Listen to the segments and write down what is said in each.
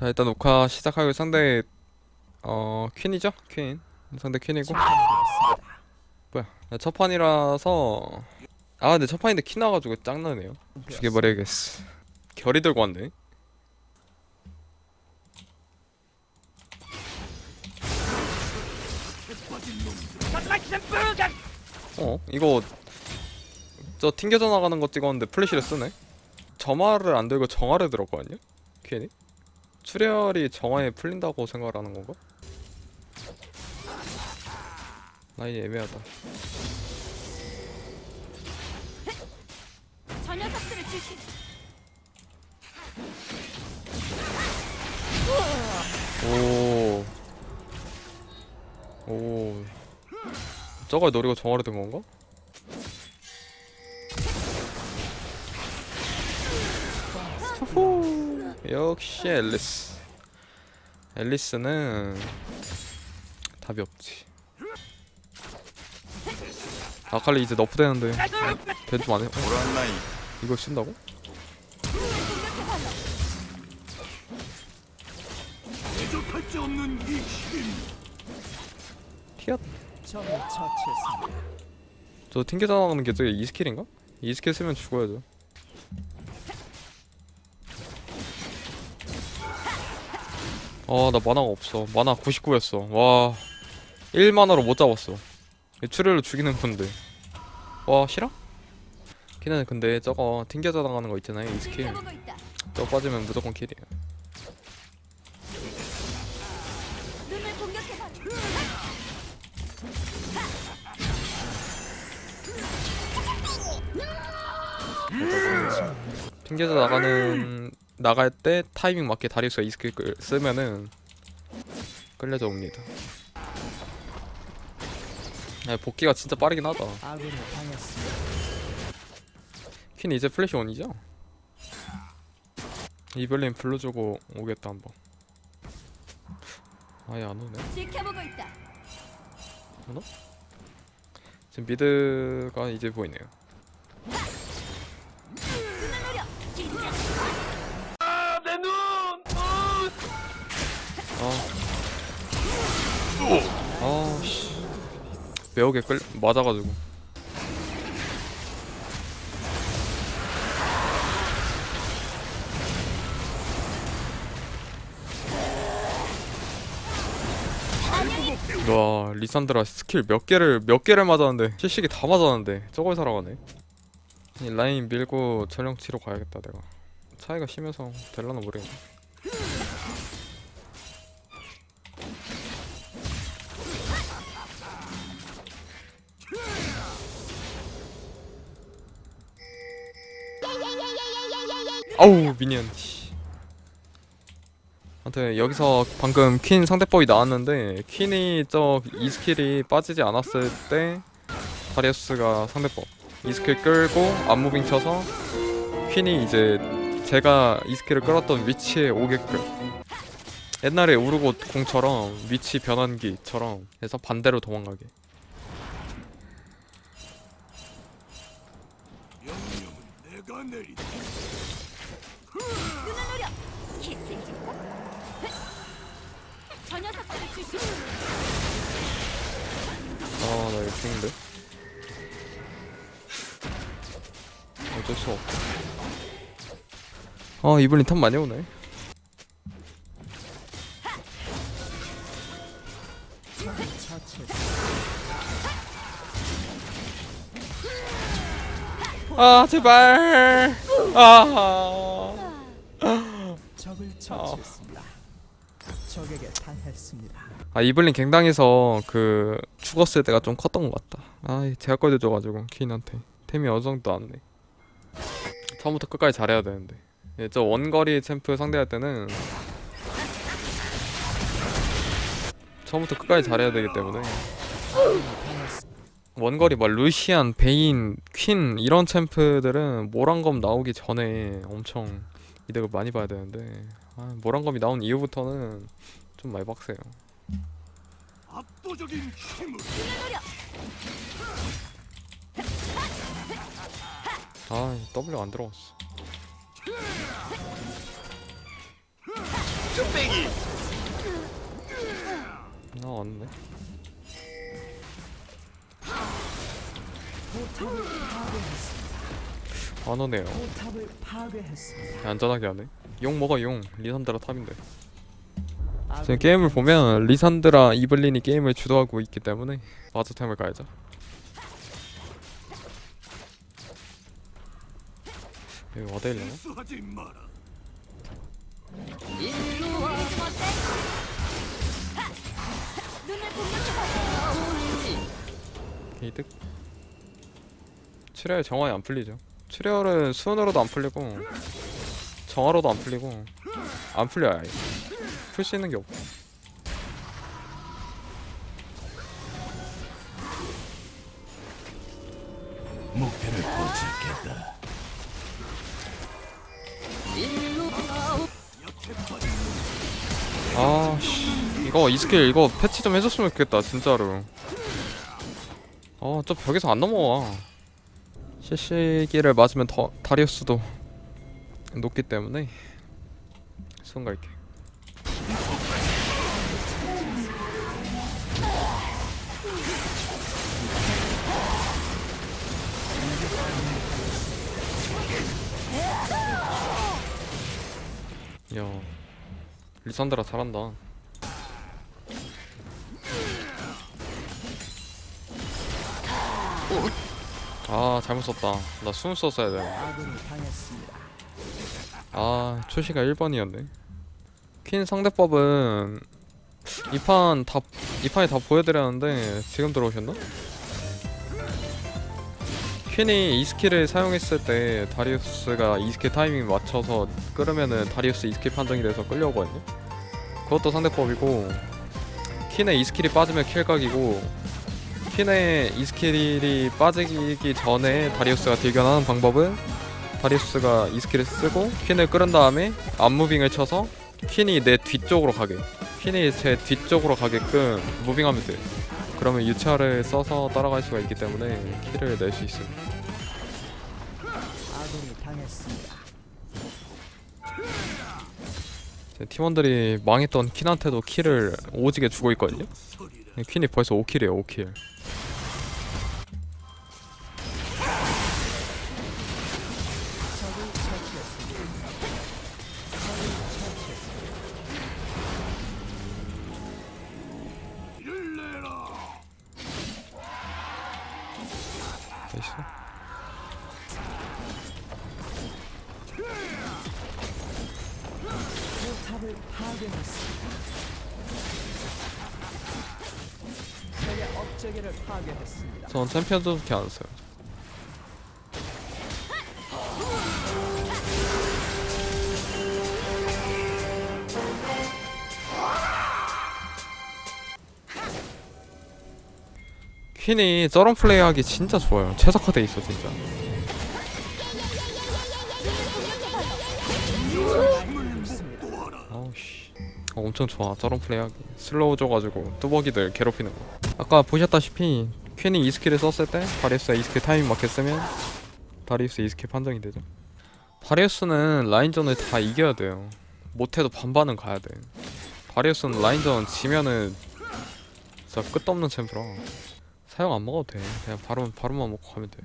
자 일단 녹화 시작하고 상대 어 퀸이죠? 퀸. 상대 퀸이고. 뭐야 나첫 판이라서. 아 근데 첫 판인데 퀸 나가지고 짱나네요. 죽여버려야겠어. 결이 들고 왔네. 어 이거 저 튕겨져 나가는 거 찍었는데 플래시를 쓰네? 점화를 안 들고 정화를 들었거든요? 퀸이 출혈이 정화에 풀린다고 생각을 하는 건가? 라인이 애매하다 저 녀석들을 주시. 오. 오. 저걸 노리고 정화를 든 건가? 역시 앨리스. 앨리스는 답이 없지. 아칼리 이제 너프 되는데 벤좀 안 해. 어? 오란 라인 이걸 쓴다고? 처치했습니다. 저 튕겨져 나가는 게 저게 2스킬인가? 2스킬 쓰면 죽어야죠. 아, 나 만화가 없어. 만화 99였어. 와. 1만화로 못 잡았어. 이 출혈로 죽이는 건데. 와, 싫어? 걔는 근데 저거 튕겨져 나가는 거 있잖아요. 2스킬. 들켜보고 있다. 저거 빠지면 무조건 킬이에요. 튕겨져 나가는 나갈 때 타이밍 맞게 다리우스가 2스킬 끌- 쓰면은 끌려져 옵니다. 야, 복귀가 진짜 빠르긴 하다. 퀸 이제 플래시 원이죠? 이블린 불러주고 오겠다 한번. 아예 안 오네. 있다. 지금 미드가 이제 보이네요. 아. 아 씨. 매우게 끌 맞아가지고. 와 리산드라 스킬 몇 개를 몇 개를 맞았는데 실식이 다 맞았는데 저걸 살아가네. 이 라인 밀고 전령 치러 가야겠다 내가. 차이가 심해서 될라나 모르겠네. 아우 미니언 씨. 아무튼 여기서 방금 퀸 상대법이 나왔는데 퀸이 저 2스킬이 빠지지 않았을 때 다리우스가 상대법 2스킬 끌고 안무빙 쳐서 퀸이 이제 제가 2스킬을 끌었던 위치에 오게끔 옛날에 우르고 공처럼 위치 변환기처럼 해서 반대로 도망가게 눈을 노려. 키스해줄까? 저 녀석들을 주시. 아 나 이거 죽는데 어쩔 수 없어 아 이블린 탑 많이 오네. 아 제발 아 적을 처치했습니다. 적에게 당했습니다. 아 이블린 갱당에서 그 죽었을 때가 좀 컸던 것 같다. 아 제가 걸려줘가지고 퀸한테 템이 어느 정도 안 돼. 처음부터 끝까지 잘해야 되는데. 예, 저 원거리 챔프 상대할 때는 처음부터 끝까지 잘해야 되기 때문에 원거리 막 루시안, 베인, 퀸 이런 챔프들은 모란검 나오기 전에 엄청 이득을 많이 봐야 되는데 아, 모란검이 나온 이후부터는 좀 많이 빡세요. 압도적인 힘을 아 W 안 들어갔어 쭈빼기 나 왔네. 안 오네요. 안전하게 하네. 용 먹어 용. 리산드라 탑인데. 지금 게임을 보면 리산드라 이블린이 게임을 주도하고 있기 때문에 마저 템을 가야죠. 여기 와드 일려나? 수하지 마라. 눈을 공격해봐. 게이득. 출혈 정화이 안 풀리죠. 출혈은 수은으로도 안 풀리고 정화로도 안 풀리고 안 풀려요. 풀 수 있는 게 없고. 목표를 포착했다. 아, 씨. 이거 이 스킬 이거 패치 좀 해줬으면 좋겠다, 진짜로. 아, 저 벽에서 안 넘어와. CC기를 맞으면 더 다리우스도 높기 때문에 손 갈게. 야, 리산드라 잘한다. 아 잘못 썼다. 나 숨을 썼어야 돼. 아군이 당했습니다. 아 초시가 1번이었네. 퀸 상대법은 이 판 다 이판에 다 보여드렸는데 지금 들어오셨나? 퀸이 이 스킬을 사용했을 때 다리우스가 이 스킬 타이밍 맞춰서 끌으면은 다리우스 이 스킬 판정이 돼서 끌려오거든요. 그것도 상대법이고 퀸의 이 스킬이 빠지면 킬각이고 퀸의 이 스킬이 빠지기 전에 다리우스가 딜견하는 방법은 다리우스가 이 스킬을 쓰고 퀸을 끌은 다음에 앞무빙을 쳐서 퀸이 내 뒤쪽으로 가게 퀸이 제 뒤쪽으로 가게끔 무빙하면 돼 그러면 유차를 써서 따라갈 수가 있기 때문에 킬을 낼수 있습니다 아군이 당했습니다. 제 팀원들이 망했던 퀸한테도 킬을 오지게 주고 있거든요 소리라. 퀸이 벌써 5킬이에요 5킬 적을 처치했습니다. 적을 처치했습니다. 이를 내라. 됐어 포탑을 파괴했습니다. 적의 업체계를 파괴했습니다. 전 챔피언도 그렇게 안 써요 퀸이 저런 플레이하기 진짜 좋아요 최적화돼 있어 진짜 어, 엄청 좋아. 저런 플레이하기. 슬로우 줘가지고 뚜벅이들 괴롭히는 거. 아까 보셨다시피 퀸이 이 스킬을 썼을 때 다리우스가 이 스킬 타이밍 맞게 쓰면 다리우스 이 스킬 판정이 되죠. 다리우스는 라인전을 다 이겨야 돼요. 못해도 반반은 가야 돼. 다리우스는 라인전 지면은 진짜 끝도 없는 챔프라. 사용 안 먹어도 돼. 그냥 바로 바로만 먹고 가면 돼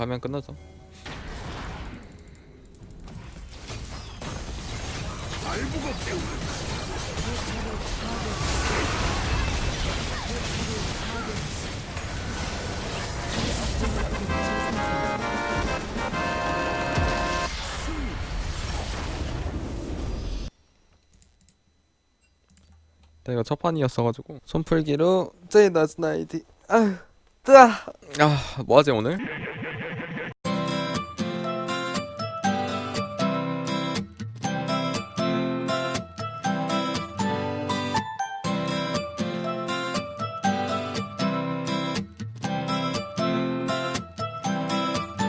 가면 끝나죠. 내가 첫 판이었어가지고 손풀기로 제이 나즈나이디 아휴 뜨아 아 뭐하지 오늘?